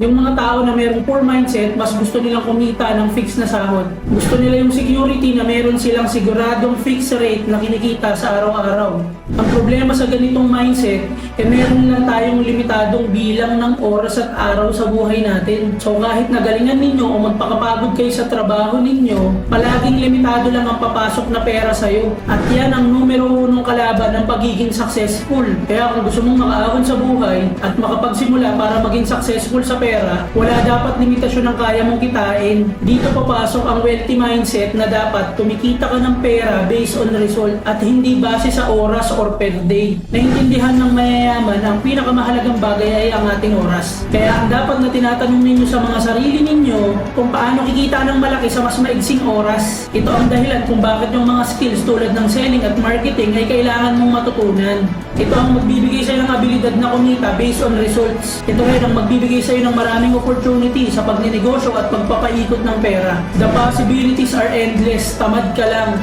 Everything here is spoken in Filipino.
Yung mga tao na mayroong poor mindset, mas gusto nilang kumita ng fixed na sahod. Gusto nila yung security na meron silang siguradong fixed rate na kinikita sa araw-araw. Ang problema sa ganitong mindset, eh meron lang tayong limitadong bilang ng oras at araw sa buhay natin. So kahit nagalingan ninyo o magpakapagod kayo sa trabaho ninyo, palaging limitado lang ang papasok na pera sa'yo. At yan ang numero unong kalaban ng pagiging successful. Kaya kung gusto mong makaahon sa buhay at makapagsimula para maging successful sa pera, wala dapat limitasyon ng kaya mong kitain. Dito papasok ang wealthy mindset na dapat kumikita ka ng pera based on result at hindi base sa oras or per day. Naintindihan ng mayayaman ang pinakamahalagang bagay ay ang ating oras. Kaya ang dapat na tinatanong ninyo sa mga sarili ninyo kung paano kikita ng malaki sa mas maigsing oras. Ito ang dahilan kung bakit yung mga skills tulad ng selling at marketing ay kailangan mong matutunan. Ito ang magbibigay sa'yo ng abilidad na kumita based on results. Ito rin ang magbibigay sa'yo ng maraming opportunity sa pagninegosyo at pagpapaikot ng pera. The possibilities are endless. Tamad ka lang.